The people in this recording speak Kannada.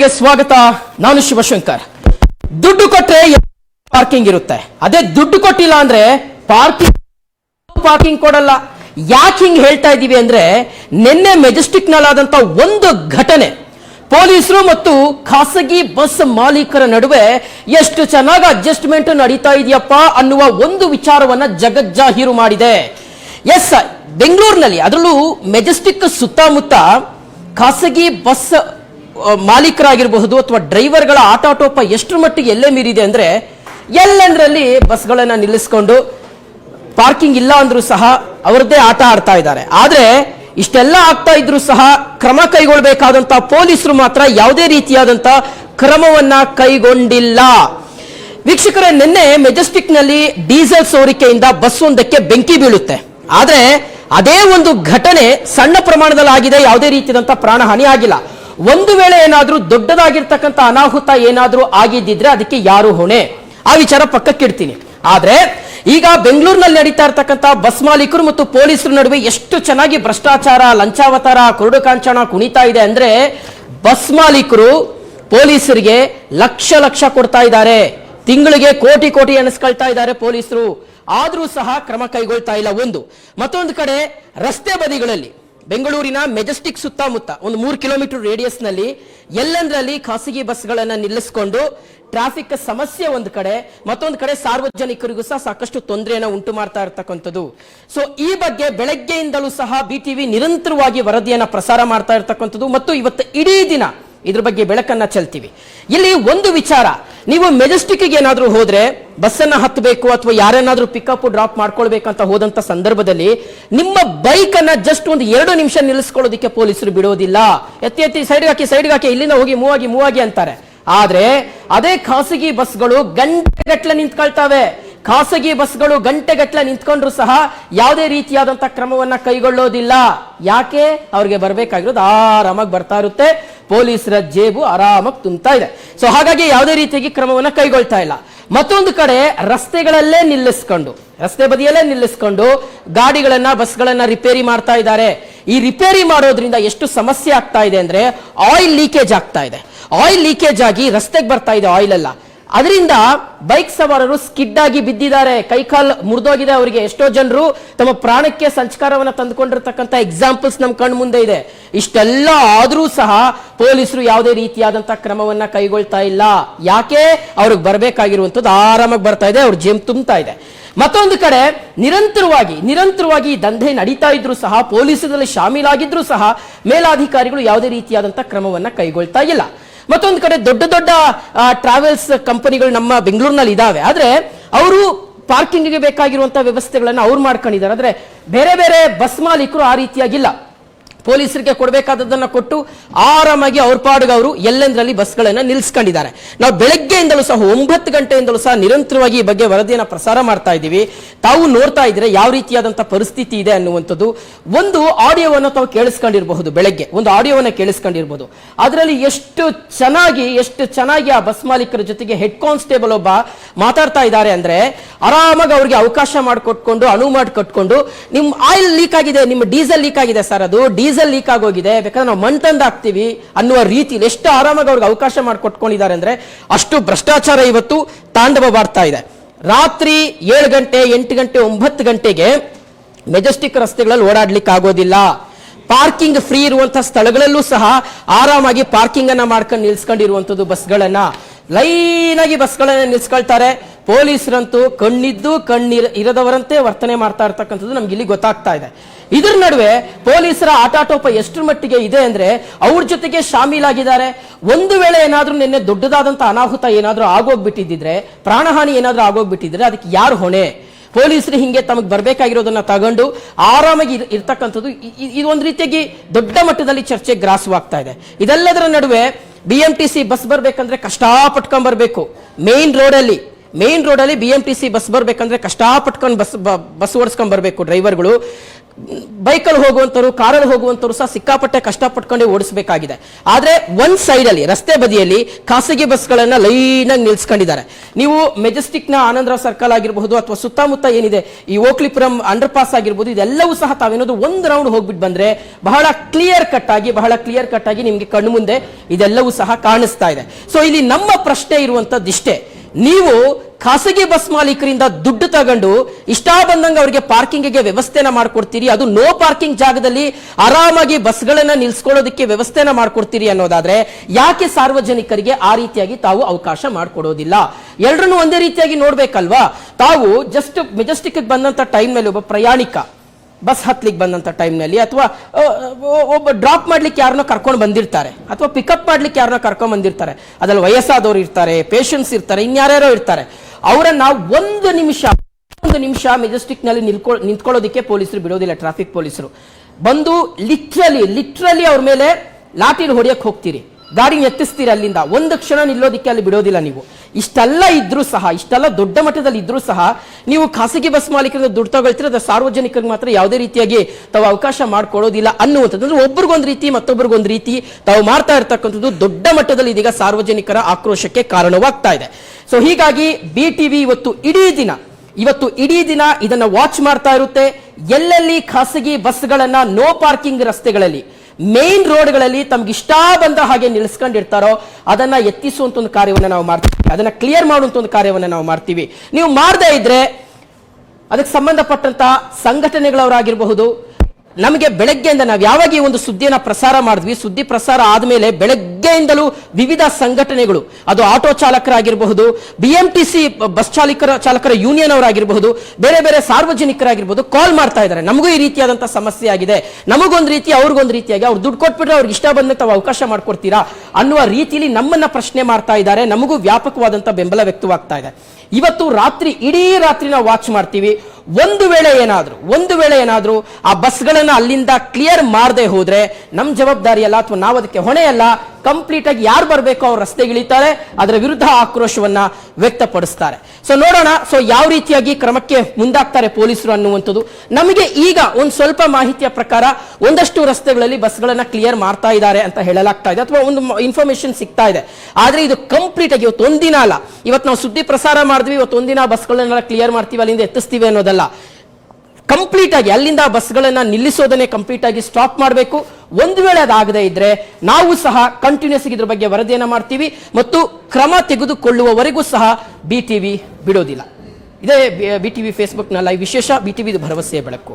ಗೆ ಸ್ವಾಗತ. ನಾನು ಶಿವಶಂಕರ್. ದುಡ್ಡು ಕೊಟ್ಟರೆ ಪಾರ್ಕಿಂಗ್ ಇರುತ್ತೆ. ಅದೇ ದುಡ್ಡು ಕೊಟ್ಟಿಲ್ಲ ಅಂದ್ರೆ ಪಾರ್ಕಿಂಗ್ ಪಾರ್ಕಿಂಗ್ ಕೊಡಲ್ಲ. ಯಾಕೆ ಹಿಂಗ್ ಹೇಳ್ತಾ ಇದ್ದೀವಿ ಅಂದ್ರೆ ನಿನ್ನೆ ಮೆಜೆಸ್ಟಿಕ್ ನಲ್ಲಾದಂತ ಒಂದು ಘಟನೆ. ಪೊಲೀಸರು ಮತ್ತು ಖಾಸಗಿ ಬಸ್ ಮಾಲೀಕರ ನಡುವೆ ಎಷ್ಟು ಚೆನ್ನಾಗಿ ಅಡ್ಜಸ್ಟ್ಮೆಂಟ್ ನಡೀತಾ ಇದೆಯಪ್ಪ ಅನ್ನುವ ಒಂದು ವಿಚಾರವನ್ನ ಜಗಜ್ಜಾಹೀರು ಮಾಡಿದೆ. ಎಸ್ ಬೆಂಗಳೂರಿನಲ್ಲಿ, ಅದರಲ್ಲೂ ಮೆಜೆಸ್ಟಿಕ್ ಸುತ್ತಮುತ್ತ ಖಾಸಗಿ ಬಸ್ ಮಾಲೀಕರಾಗಿರಬಹುದು ಅಥವಾ ಡ್ರೈವರ್ಗಳ ಆಟಾಟೋಪ ಎಷ್ಟರ ಮಟ್ಟಿಗೆ ಎಲ್ಲೇ ಮೀರಿದೆ ಅಂದರೆ ಎಲ್ಲೆಂದ್ರಲ್ಲಿ ಬಸ್ಗಳನ್ನು ನಿಲ್ಲಿಸ್ಕೊಂಡು ಪಾರ್ಕಿಂಗ್ ಇಲ್ಲ ಅಂದ್ರೂ ಸಹ ಅವರದ್ದೇ ಆಟ ಆಡ್ತಾ ಇದ್ದಾರೆ. ಆದರೆ ಇಷ್ಟೆಲ್ಲ ಆಗ್ತಾ ಇದ್ರು ಸಹ ಕ್ರಮ ಕೈಗೊಳ್ಳಬೇಕಾದಂತ ಪೊಲೀಸರು ಮಾತ್ರ ಯಾವುದೇ ರೀತಿಯಾದಂತ ಕ್ರಮವನ್ನ ಕೈಗೊಂಡಿಲ್ಲ. ವೀಕ್ಷಕರೇ, ನಿನ್ನೆ ಮೆಜೆಸ್ಟಿಕ್ನಲ್ಲಿ ಡೀಸೆಲ್ ಸೋರಿಕೆಯಿಂದ ಬಸ್ ಒಂದಕ್ಕೆ ಬೆಂಕಿ ಬೀಳುತ್ತೆ. ಆದರೆ ಅದೇ ಒಂದು ಘಟನೆ ಸಣ್ಣ ಪ್ರಮಾಣದಲ್ಲಿ ಆಗಿದೆ ಯಾವುದೇ ರೀತಿಯಾದಂತಹ ಪ್ರಾಣಹಾನಿ ಆಗಿಲ್ಲ. ಒಂದು ವೇಳೆ ಏನಾದರೂ ದೊಡ್ಡದಾಗಿರ್ತಕ್ಕಂಥ ಅನಾಹುತ ಏನಾದರೂ ಆಗಿದ್ದಿದ್ರೆ ಅದಕ್ಕೆ ಯಾರು ಹೊಣೆ? ಆ ವಿಚಾರ ಪಕ್ಕಕ್ಕಿಡ್ತೀನಿ ಆದರೆ ಈಗ ಬೆಂಗಳೂರಿನಲ್ಲಿ ನಡೀತಾ ಇರ್ತಕ್ಕಂಥ ಬಸ್ ಮಾಲೀಕರು ಮತ್ತು ಪೊಲೀಸರ ನಡುವೆ ಎಷ್ಟು ಚೆನ್ನಾಗಿ ಭ್ರಷ್ಟಾಚಾರ, ಲಂಚಾವತಾರ, ಕುರುಡು ಕುಣಿತಾ ಇದೆ ಅಂದ್ರೆ ಬಸ್ ಮಾಲೀಕರು ಪೊಲೀಸರಿಗೆ ಲಕ್ಷ ಲಕ್ಷ ಕೊಡ್ತಾ ಇದ್ದಾರೆ. ತಿಂಗಳಿಗೆ ಕೋಟಿ ಕೋಟಿ ಎನಿಸ್ಕೊಳ್ತಾ ಇದ್ದಾರೆ ಪೊಲೀಸರು. ಆದರೂ ಸಹ ಕ್ರಮ ಕೈಗೊಳ್ತಾ ಇಲ್ಲ ಒಂದು. ಮತ್ತೊಂದು ಕಡೆ ರಸ್ತೆ ಬದಿಗಳಲ್ಲಿ ಬೆಂಗಳೂರಿನ ಮೆಜೆಸ್ಟಿಕ್ ಸುತ್ತಮುತ್ತ ಒಂದು ಮೂರು ಕಿಲೋಮೀಟರ್ ರೇಡಿಯಸ್ನಲ್ಲಿ ಎಲ್ಲೆಂದ್ರಲ್ಲಿ ಖಾಸಗಿ ಬಸ್ಗಳನ್ನು ನಿಲ್ಲಿಸಿಕೊಂಡು ಟ್ರಾಫಿಕ್ ಸಮಸ್ಯೆ ಒಂದು ಕಡೆ, ಮತ್ತೊಂದು ಕಡೆ ಸಾರ್ವಜನಿಕರಿಗೂ ಸಹ ಸಾಕಷ್ಟು ತೊಂದರೆಯನ್ನು ಉಂಟು ಮಾಡ್ತಾ ಇರತಕ್ಕಂಥದ್ದು. ಸೊ ಈ ಬಗ್ಗೆ ಬೆಳಗ್ಗೆಯಿಂದಲೂ ಸಹ ಬಿ ಟಿವಿ ನಿರಂತರವಾಗಿ ವರದಿಯನ್ನ ಪ್ರಸಾರ ಮಾಡ್ತಾ ಇರತಕ್ಕಂಥದ್ದು. ಮತ್ತು ಇವತ್ತು ಇಡೀ ದಿನ ಇದ್ರ ಬಗ್ಗೆ ಬೆಳಕನ್ನ ಚೆಲ್ತೀವಿ. ಇಲ್ಲಿ ಒಂದು ವಿಚಾರ, ನೀವು ಮೆಜೆಸ್ಟಿಕ್ಗೆ ಏನಾದ್ರೂ ಹೋದ್ರೆ, ಬಸ್ಸನ್ನ ಹತ್ತಬೇಕು ಅಥವಾ ಯಾರನ್ನಾದ್ರೂ ಪಿಕಪ್, ಡ್ರಾಪ್ ಮಾಡ್ಕೊಳ್ಬೇಕಂತ ಹೋದಂತ ಸಂದರ್ಭದಲ್ಲಿ ನಿಮ್ಮ ಬೈಕ್ ಅನ್ನ ಜಸ್ಟ್ ಒಂದು ಎರಡು ನಿಮಿಷ ನಿಲ್ಲಿಸ್ಕೊಳ್ಳೋದಕ್ಕೆ ಪೊಲೀಸರು ಬಿಡೋದಿಲ್ಲ. ಎತ್ತಿ ಎತ್ತಿ ಸೈಡ್ ಹಾಕಿ ಸೈಡ್ಗೆ ಹಾಕಿ, ಇಲ್ಲಿಂದ ಹೋಗಿ ಮೂವಾಗಿ ಮೂವಾಗಿ ಅಂತಾರೆ. ಆದ್ರೆ, ಅದೇ ಖಾಸಗಿ ಬಸ್ಗಳು ಗಂಟೆಗಟ್ಟಲೆ ನಿಂತ್ಕೊಳ್ತಾವೆ. ಖಾಸಗಿ ಬಸ್ಗಳು ಗಂಟೆಗಟ್ಟಲೆ ನಿಂತ್ಕೊಂಡ್ರು ಸಹ ಯಾವುದೇ ರೀತಿಯಾದಂಥ ಕ್ರಮವನ್ನ ಕೈಗೊಳ್ಳೋದಿಲ್ಲ. ಯಾಕೆ? ಅವ್ರಿಗೆ ಬರ್ಬೇಕಾಗಿರೋದು ಆರಾಮಾಗಿ ಬರ್ತಾ ಇರುತ್ತೆ. ಪೊಲೀಸರ ಜೇಬು ಆರಾಮಾಗಿ ತುಂಬ್ತಾ ಇದೆ. ಸೊ ಹಾಗಾಗಿ ಯಾವುದೇ ರೀತಿಯಾಗಿ ಕ್ರಮವನ್ನು ಕೈಗೊಳ್ತಾ ಇಲ್ಲ. ಮತ್ತೊಂದು ಕಡೆ ರಸ್ತೆಗಳಲ್ಲೇ ನಿಲ್ಲಿಸ್ಕೊಂಡು, ರಸ್ತೆ ಬದಿಯಲ್ಲೇ ನಿಲ್ಲಿಸ್ಕೊಂಡು ಗಾಡಿಗಳನ್ನ, ಬಸ್ಗಳನ್ನ ರಿಪೇರಿ ಮಾಡ್ತಾ ಇದ್ದಾರೆ. ಈ ರಿಪೇರಿ ಮಾಡೋದ್ರಿಂದ ಎಷ್ಟು ಸಮಸ್ಯೆ ಆಗ್ತಾ ಇದೆ ಅಂದ್ರೆ, ಆಯಿಲ್ ಲೀಕೇಜ್ ಆಗ್ತಾ ಇದೆ. ಆಯಿಲ್ ಲೀಕೇಜ್ ಆಗಿ ರಸ್ತೆಗೆ ಬರ್ತಾ ಇದೆ, ಆಯಿಲ್ ಎಲ್ಲ. ಅದರಿಂದ ಬೈಕ್ ಸವಾರರು ಸ್ಕಿಡ್ ಆಗಿ ಬಿದ್ದಿದ್ದಾರೆ. ಕೈಕಾಲ್ ಮುರಿದೋಗಿದೆ ಅವರಿಗೆ. ಎಷ್ಟೋ ಜನರು ತಮ್ಮ ಪ್ರಾಣಕ್ಕೆ ಸಂಚಕಾರವನ್ನು ತಂದುಕೊಂಡಿರ್ತಕ್ಕಂಥ ಎಕ್ಸಾಂಪಲ್ಸ್ ನಮ್ಮ ಕಣ್ ಮುಂದೆ ಇದೆ. ಇಷ್ಟೆಲ್ಲ ಆದರೂ ಸಹ ಪೊಲೀಸರು ಯಾವುದೇ ರೀತಿಯಾದಂಥ ಕ್ರಮವನ್ನ ಕೈಗೊಳ್ತಾ ಇಲ್ಲ. ಯಾಕೆ? ಅವ್ರಿಗೆ ಬರಬೇಕಾಗಿರುವಂಥದ್ದು ಆರಾಮಾಗಿ ಬರ್ತಾ ಇದೆ. ಅವ್ರ ಜೇಮ್ ತುಂಬ್ತಾ ಇದೆ. ಮತ್ತೊಂದು ಕಡೆ ನಿರಂತರವಾಗಿ ನಿರಂತರವಾಗಿ ಈ ದಂಧೆ ನಡೀತಾ ಇದ್ರು ಸಹ, ಪೊಲೀಸರಲ್ಲಿ ಶಾಮೀಲಾಗಿದ್ರು ಸಹ ಮೇಲಾಧಿಕಾರಿಗಳು ಯಾವುದೇ ರೀತಿಯಾದಂಥ ಕ್ರಮವನ್ನ ಕೈಗೊಳ್ತಾ ಇಲ್ಲ. ಮತ್ತೊಂದು ಕಡೆ ದೊಡ್ಡ ದೊಡ್ಡ ಟ್ರಾವೆಲ್ಸ್ ಕಂಪನಿಗಳು ನಮ್ಮ ಬೆಂಗಳೂರಿನಲ್ಲಿ ಇದಾವೆ. ಆದ್ರೆ ಅವರು ಪಾರ್ಕಿಂಗ್ಗೆ ಬೇಕಾಗಿರುವಂತಹ ವ್ಯವಸ್ಥೆಗಳನ್ನು ಅವ್ರು ಮಾಡ್ಕೊಂಡಿದ್ದಾರೆ. ಆದ್ರೆ ಬೇರೆ ಬೇರೆ ಬಸ್ ಮಾಲೀಕರು ಆ ರೀತಿಯಾಗಿಲ್ಲ. ಪೊಲೀಸರಿಗೆ ಕೊಡಬೇಕಾದದನ್ನ ಕೊಟ್ಟು ಆರಾಮಾಗಿ ಅವ್ರ ಪಾಡಿಗೆ ಅವರು ಎಲ್ಲೆಂದ್ರಲ್ಲಿ ಬಸ್ಗಳನ್ನ ನಿಲ್ಲಿಸ್ಕೊಂಡಿದ್ದಾರೆ ನಾವು ಬೆಳಗ್ಗೆಯಿಂದಲೂ ಸಹ ಒಂಬತ್ತು ಗಂಟೆಯಿಂದಲೂ ಸಹ ನಿರಂತರವಾಗಿ ಈ ಬಗ್ಗೆ ವರದಿಯನ್ನ ಪ್ರಸಾರ ಮಾಡ್ತಾ ಇದ್ದೀವಿ. ತಾವು ನೋಡ್ತಾ ಇದ್ರೆ ಯಾವ ರೀತಿಯಾದಂತಹ ಪರಿಸ್ಥಿತಿ ಇದೆ ಅನ್ನುವಂಥದ್ದು ಒಂದು ಆಡಿಯೋವನ್ನು ತಾವು ಕೇಳಿಸ್ಕೊಂಡಿರಬಹುದು ಬೆಳಗ್ಗೆ. ಒಂದು ಆಡಿಯೋವನ್ನು ಕೇಳಿಸ್ಕೊಂಡಿರಬಹುದು ಅದರಲ್ಲಿ ಎಷ್ಟು ಚೆನ್ನಾಗಿ ಎಷ್ಟು ಚೆನ್ನಾಗಿ ಆ ಬಸ್ ಮಾಲೀಕರ ಜೊತೆಗೆ ಹೆಡ್ ಕಾನ್ಸ್ಟೇಬಲ್ ಒಬ್ಬ ಮಾತಾಡ್ತಾ ಇದ್ದಾರೆ ಅಂದ್ರೆ ಆರಾಮಾಗಿ ಅವ್ರಿಗೆ ಅವಕಾಶ ಮಾಡಿಕೊಟ್ಕೊಂಡು, ಅನುವು ಮಾಡಿ ಕಟ್ಕೊಂಡು ನಿಮ್ ಆಯಿಲ್ ಲೀಕ್ ಆಗಿದೆ, ನಿಮ್ಮ ಡೀಸೆಲ್ ಲೀಕ್ ಆಗಿದೆ ಸರ್ ಅದು. ಡೀಸೆಲ್ ಲೀಕ್ ಆಗೋಗಿದೆ. ಬೇಕಾದ್ರೆ ನಾವು ಮಣ್ ತಂದು ಹಾಕ್ತೀವಿ ಅನ್ನುವ ರೀತಿಯಲ್ಲಿ ಎಷ್ಟು ಆರಾಮಾಗಿ ಅವ್ರಿಗೆ ಅವಕಾಶ ಮಾಡಿಕೊಟ್ಕೊಂಡಿದ್ದಾರೆ ಅಂದ್ರೆ ಅಷ್ಟು ಭ್ರಷ್ಟಾಚಾರ ಇವತ್ತು ತಾಂಡವವಾಡ್ತಾ ಇದೆ. ರಾತ್ರಿ ಏಳು ಗಂಟೆ, ಎಂಟು ಗಂಟೆ, ಒಂಬತ್ತು ಗಂಟೆಗೆ ಮೆಜೆಸ್ಟಿಕ್ ರಸ್ತೆಗಳಲ್ಲಿ ಓಡಾಡ್ಲಿಕ್ಕೆ ಆಗೋದಿಲ್ಲ. ಪಾರ್ಕಿಂಗ್ ಫ್ರೀ ಇರುವಂತಹ ಸ್ಥಳಗಳಲ್ಲೂ ಸಹ ಆರಾಮಾಗಿ ಪಾರ್ಕಿಂಗ್ ಅನ್ನ ಮಾಡ್ಕೊಂಡು ನಿಲ್ಸ್ಕೊಂಡಿರುವಂತದ್ದು ಬಸ್ಗಳನ್ನ. ಲೈನ್ ಆಗಿ ಬಸ್ಗಳನ್ನ ನಿಲ್ಸ್ಕೊಳ್ತಾರೆ. ಪೊಲೀಸರಂತೂ ಕಣ್ಣಿದ್ದು ಕಣ್ಣಿರ ಇರದವರಂತೆ ವರ್ತನೆ ಮಾಡ್ತಾ ಇರ್ತಕ್ಕಂಥದ್ದು ನಮ್ಗೆ ಇಲ್ಲಿ ಗೊತ್ತಾಗ್ತಾ ಇದೆ. ಇದ್ರ ನಡುವೆ ಪೊಲೀಸರ ಆಟಾಟೋಪ ಎಷ್ಟರ ಮಟ್ಟಿಗೆ ಇದೆ ಅಂದ್ರೆ ಅವ್ರ ಜೊತೆಗೆ ಶಾಮೀಲಾಗಿದ್ದಾರೆ. ಒಂದು ವೇಳೆ ಏನಾದರೂ ನಿನ್ನೆ ದೊಡ್ಡದಾದಂತ ಅನಾಹುತ ಏನಾದರೂ ಆಗೋಗ್ಬಿಟ್ಟಿದ್ರೆ ಪ್ರಾಣಹಾನಿ ಏನಾದರೂ ಆಗೋಗ್ಬಿಟ್ಟಿದ್ರೆ ಅದಕ್ಕೆ ಯಾರು ಹೊಣೆ? ಪೊಲೀಸರು ಹಿಂಗೆ ತಮಗೆ ಬರಬೇಕಾಗಿರೋದನ್ನ ತಗೊಂಡು ಆರಾಮಾಗಿ ಇರ್- ಇರ್ತಕ್ಕಂಥದ್ದು ಇ- ಇ- ಇದು ಒಂದು ರೀತಿಯಾಗಿ ದೊಡ್ಡ ಮಟ್ಟದಲ್ಲಿ ಚರ್ಚೆ ಗ್ರಾಸವಾಗ್ತಾ ಇದೆ. ಇದೆಲ್ಲದರ ನಡುವೆ B M T C bus ಬರ್ಬೇಕಂದ್ರೆ ಕಷ್ಟಪಟ್ಕೊಂಡ್ ಬರ್ಬೇಕು. ಮೇನ್ ರೋಡಲ್ಲಿ ಮೇನ್ ರೋಡಲ್ಲಿ B M T C bus ಬರಬೇಕಂದ್ರೆ ಕಷ್ಟಪಟ್ಕೊಂಡು ಬಸ್ ಬಸ್ ಓಡಿಸ್ಕೊಂಡು ಬರಬೇಕು ಡ್ರೈವರ್ಗಳು ಬೈಕಲ್ಲಿ ಹೋಗುವಂಥವ್ರು ಕಾರಲ್ಲಿ ಹೋಗುವಂಥವ್ರು ಸಹ ಸಿಕ್ಕಾಪಟ್ಟೆ ಕಷ್ಟಪಟ್ಕೊಂಡೇ ಓಡಿಸಬೇಕಾಗಿದೆ. ಆದರೆ ಒಂದ್ ಸೈಡಲ್ಲಿ ರಸ್ತೆ ಬದಿಯಲ್ಲಿ ಖಾಸಗಿ ಬಸ್ಗಳನ್ನು ಲೈನಾಗಿ ನಿಲ್ಸ್ಕೊಂಡಿದ್ದಾರೆ. ನೀವು ಮೆಜೆಸ್ಟಿಕ್ನ ಆನಂದರಾವ್ ಸರ್ಕಲ್ ಆಗಿರಬಹುದು ಅಥವಾ ಸುತ್ತಮುತ್ತ ಏನಿದೆ, ಈ ಓಕ್ಲಿಪುರಂ ಅಂಡರ್ ಪಾಸ್ ಆಗಿರ್ಬೋದು, ಇದೆಲ್ಲವೂ ಸಹ ತಾವೇನೋದು ಒಂದು ರೌಂಡ್ ಹೋಗ್ಬಿಟ್ಟು ಬಂದ್ರೆ ಬಹಳ ಕ್ಲಿಯರ್ ಕಟ್ ಆಗಿ, ಬಹಳ ಕ್ಲಿಯರ್ ಕಟ್ ಆಗಿ ನಿಮಗೆ ಕಣ್ಣು ಮುಂದೆ ಇದೆಲ್ಲವೂ ಸಹ ಕಾಣಿಸ್ತಾ ಇದೆ. ಸೊ ಇಲ್ಲಿ ನಮ್ಮ ಪ್ರಶ್ನೆ ಇರುವಂತದ್ದಿಷ್ಟೇ. ನೀವು ಖಾಸಗಿ ಬಸ್ ಮಾಲೀಕರಿಂದ ದುಡ್ಡು ತಗೊಂಡು ಇಷ್ಟ ಬಂದಂಗೆ ಅವರಿಗೆ ಪಾರ್ಕಿಂಗಿಗೆ ವ್ಯವಸ್ಥೆನ ಮಾಡ್ಕೊಡ್ತೀರಿ, ಅದು ನೋ ಪಾರ್ಕಿಂಗ್ ಜಾಗದಲ್ಲಿ ಆರಾಮಾಗಿ ಬಸ್ಗಳನ್ನ ನಿಲ್ಸ್ಕೊಳ್ಳೋದಕ್ಕೆ ವ್ಯವಸ್ಥೆನ ಮಾಡ್ಕೊಡ್ತೀರಿ ಅನ್ನೋದಾದ್ರೆ ಯಾಕೆ ಸಾರ್ವಜನಿಕರಿಗೆ ಆ ರೀತಿಯಾಗಿ ತಾವು ಅವಕಾಶ ಮಾಡಿಕೊಡೋದಿಲ್ಲ? ಎರಡನ್ನೂ ಒಂದೇ ರೀತಿಯಾಗಿ ನೋಡ್ಬೇಕಲ್ವಾ? ತಾವು ಜಸ್ಟ್ ಮೆಜೆಸ್ಟಿಕ್ ಬಂದಂತ ಟೈಮ್ನಲ್ಲಿ ಒಬ್ಬ ಪ್ರಯಾಣಿಕ ಬಸ್ ಹತ್ಲಿಕ್ಕೆ ಬಂದಂಥ ಟೈಮ್ನಲ್ಲಿ ಅಥವಾ ಒಬ್ಬ ಡ್ರಾಪ್ ಮಾಡ್ಲಿಕ್ಕೆ ಯಾರನ್ನೋ ಕರ್ಕೊಂಡು ಬಂದಿರ್ತಾರೆ, ಅಥವಾ ಪಿಕಪ್ ಮಾಡ್ಲಿಕ್ಕೆ ಯಾರನ್ನೋ ಕರ್ಕೊಂಡು ಬಂದಿರ್ತಾರೆ, ಅದ್ರಲ್ಲಿ ವಯಸ್ಸಾದವ್ರು ಇರ್ತಾರೆ ಪೇಷಂಟ್ಸ್ ಇರ್ತಾರೆ, ಇನ್ಯಾರ್ಯಾರೋ ಇರ್ತಾರೆ, ಅವರನ್ನ ಒಂದು ನಿಮಿಷ ಒಂದು ನಿಮಿಷ ಮೆಜೆಸ್ಟಿಕ್ನಲ್ಲಿ ನಿಲ್ಕೊ, ನಿಂತ್ಕೊಳ್ಳೋದಕ್ಕೆ ಪೊಲೀಸರು ಬಿಡೋದಿಲ್ಲ, ಟ್ರಾಫಿಕ್ ಪೊಲೀಸರು. ಬಂದು ಲಿಟ್ರಲಿ ಲಿಟ್ರಲಿ ಅವ್ರ ಮೇಲೆ ಲಾಠಿಲಿ ಹೊಡಿಯಕ್ ಹೋಗ್ತೀರಿ, ಗಾಡಿ ಎತ್ತಿಸ್ತೀರಿ ಅಲ್ಲಿಂದ, ಒಂದು ಕ್ಷಣ ನಿಲ್ಲೋದಕ್ಕೆ ಅಲ್ಲಿ ಬಿಡೋದಿಲ್ಲ ನೀವು. ಇಷ್ಟೆಲ್ಲ ಇದ್ರೂ ಸಹ, ಇಷ್ಟೆಲ್ಲ ದೊಡ್ಡ ಮಟ್ಟದಲ್ಲಿ ಇದ್ರೂ ಸಹ, ನೀವು ಖಾಸಗಿ ಬಸ್ ಮಾಲೀಕರಿಂದ ದುಡ್ಡು ತಗೊಳ್ತೀರ ಅದು ಸಾರ್ವಜನಿಕರಿಗೆ ಮಾತ್ರ ಯಾವುದೇ ರೀತಿಯಾಗಿ ತಾವು ಅವಕಾಶ ಮಾಡಿಕೊಡೋದಿಲ್ಲ ಅನ್ನುವಂಥದ್ದು. ಅಂದ್ರೆ ಒಬ್ರಿಗೊಂದು ರೀತಿ ಮತ್ತೊಬ್ಬರಿಗೊಂದು ರೀತಿ ತಾವು ಮಾಡ್ತಾ ಇರ್ತಕ್ಕಂಥದ್ದು ದೊಡ್ಡ ಮಟ್ಟದಲ್ಲಿ ಇದೀಗ ಸಾರ್ವಜನಿಕರ ಆಕ್ರೋಶಕ್ಕೆ ಕಾರಣವಾಗ್ತಾ ಇದೆ. ಸೊ ಹೀಗಾಗಿ ಬಿ ಇವತ್ತು ಇಡೀ ದಿನ, ಇವತ್ತು ಇಡೀ ದಿನ ಇದನ್ನ ವಾಚ್ ಮಾಡ್ತಾ ಇರುತ್ತೆ. ಎಲ್ಲೆಲ್ಲಿ ಖಾಸಗಿ ಬಸ್ಗಳನ್ನ ನೋ ಪಾರ್ಕಿಂಗ್ ರಸ್ತೆಗಳಲ್ಲಿ ಮೇನ್ ರೋಡ್ಗಳಲ್ಲಿ ತಮ್ಗೆ ಇಷ್ಟ ಬಂದ ಹಾಗೆ ನಿಲ್ಲಿಸ್ಕೊಂಡಿರ್ತಾರೋ ಅದನ್ನ ಎತ್ತಿಸುವಂತ ಒಂದು ಕಾರ್ಯವನ್ನ ನಾವು ಮಾಡ್ತೀವಿ. ಅದನ್ನ ಕ್ಲಿಯರ್ ಮಾಡುವಂತ ಒಂದು ಕಾರ್ಯವನ್ನ ನಾವು ಮಾಡ್ತೀವಿ. ನೀವು ಮಾಡದೇ ಇದ್ರೆ ಅದಕ್ಕೆ ಸಂಬಂಧಪಟ್ಟಂತ ಸಂಘಟನೆಗಳವರಾಗಿರಬಹುದು. ನಮಗೆ ಬೆಳಗ್ಗೆಯಿಂದ ನಾವು ಯಾವಾಗ ಈ ಒಂದು ಸುದ್ದಿಯನ್ನ ಪ್ರಸಾರ ಮಾಡಿದ್ವಿ, ಸುದ್ದಿ ಪ್ರಸಾರ ಆದ್ಮೇಲೆ ಬೆಳಗ್ಗೆಯಿಂದಲೂ ವಿವಿಧ ಸಂಘಟನೆಗಳು, ಅದು auto ಚಾಲಕರಾಗಿರಬಹುದು B M T C bus ಚಾಲಕರ ಚಾಲಕರ ಯೂನಿಯನ್ ಅವರಾಗಿರಬಹುದು, ಬೇರೆ ಬೇರೆ ಸಾರ್ವಜನಿಕರಾಗಿರ್ಬೋದು ಕಾಲ್ ಮಾಡ್ತಾ ಇದ್ದಾರೆ. ನಮಗೂ ಈ ರೀತಿಯಾದಂತಹ ಸಮಸ್ಯೆ ಆಗಿದೆ. ನಮಗೊಂದು ರೀತಿ, ಅವ್ರಿಗೊಂದು ರೀತಿಯಾಗಿ ಅವ್ರು ದುಡ್ಡು ಕೊಟ್ಬಿಟ್ರೆ ಅವ್ರಿಗೆ ಇಷ್ಟ ಬಂದ ತಾವು ಅವಕಾಶ ಮಾಡ್ಕೊಡ್ತೀರಾ ಅನ್ನುವ ರೀತಿಯಲ್ಲಿ ನಮ್ಮನ್ನ ಪ್ರಶ್ನೆ ಮಾಡ್ತಾ ಇದ್ದಾರೆ. ನಮಗೂ ವ್ಯಾಪಕವಾದಂತಹ ಬೆಂಬಲ ವ್ಯಕ್ತವಾಗ್ತಾ ಇದೆ. ಇವತ್ತು ರಾತ್ರಿ, ಇಡೀ ರಾತ್ರಿ ನಾವು ವಾಚ್ ಮಾಡ್ತೀವಿ. ಒಂದು ವೇಳೆ ಏನಾದರೂ, ಒಂದು ವೇಳೆ ಏನಾದರೂ ಆ ಬಸ್ಗಳನ್ನು ಅಲ್ಲಿಂದ ಕ್ಲಿಯರ್ ಮಾಡದೆ ಹೋದ್ರೆ ನಮ್ಮ ಜವಾಬ್ದಾರಿ ಅಲ್ಲ ಅಥವಾ ನಾವು ಅದಕ್ಕೆ ಹೊಣೆ ಅಲ್ಲ ಕಂಪ್ಲೀಟ್ ಆಗಿ ಯಾರು ಬರಬೇಕು ಅವ್ರು ರಸ್ತೆಗಿಳಿತಾರೆ ಅದರ ವಿರುದ್ಧ ಆಕ್ರೋಶವನ್ನ ವ್ಯಕ್ತಪಡಿಸ್ತಾರೆ. ಸೊ ನೋಡೋಣ ಸೊ ಯಾವ ರೀತಿಯಾಗಿ ಕ್ರಮಕ್ಕೆ ಮುಂದಾಗ್ತಾರೆ ಪೊಲೀಸರು ಅನ್ನುವಂಥದ್ದು. ನಮಗೆ ಈಗ ಒಂದು ಸ್ವಲ್ಪ ಮಾಹಿತಿಯ ಪ್ರಕಾರ ಒಂದಷ್ಟು ರಸ್ತೆಗಳಲ್ಲಿ ಬಸ್ಗಳನ್ನ ಕ್ಲಿಯರ್ ಮಾಡ್ತಾ ಇದ್ದಾರೆ ಅಂತ ಹೇಳಲಾಗ್ತಾ ಇದೆ, ಅಥವಾ ಒಂದು ಇನ್ಫಾರ್ಮೇಶನ್ ಸಿಗ್ತಾ ಇದೆ. ಆದ್ರೆ ಇದು ಕಂಪ್ಲೀಟ್ ಆಗಿ ಇವತ್ತು ಒಂದಿನ ಅಲ್ಲ. ಇವತ್ತು ನಾವು ಸುದ್ದಿ ಪ್ರಸಾರ ಮಾಡಿದ್ವಿ, ಇವತ್ತು ಒಂದಿನ ಬಸ್ಗಳನ್ನೆಲ್ಲ ಕ್ಲಿಯರ್ ಮಾಡ್ತೀವಿ, ಅಲ್ಲಿಂದ ಎತ್ತಿಸ್ತೀವಿ ಅನ್ನೋದಲ್ಲ. ಕಂಪ್ಲೀಟ್ ಆಗಿ ಅಲ್ಲಿಂದ ಬಸ್ಗಳನ್ನು ನಿಲ್ಲಿಸೋದನ್ನೇ ಕಂಪ್ಲೀಟ್ ಆಗಿ ಸ್ಟಾಪ್ ಮಾಡಬೇಕು. ಒಂದು ವೇಳೆ ಅದಾಗದೇ ಇದ್ರೆ ನಾವು ಸಹ ಕಂಟಿನ್ಯೂಸ್ ಇದ್ರ ಬಗ್ಗೆ ವರದಿಯನ್ನು ಮಾಡ್ತೀವಿ ಮತ್ತು ಕ್ರಮ ತೆಗೆದುಕೊಳ್ಳುವವರೆಗೂ ಸಹ ಬಿ ಬಿಡೋದಿಲ್ಲ. ಇದೇ ಬಿ ಟಿವಿ ಫೇಸ್ಬುಕ್ನ ಲೈವ್ ವಿಶೇಷ ಬಿ ಟಿವಿ ಭರವಸೆಯ ಬೆಳಕು.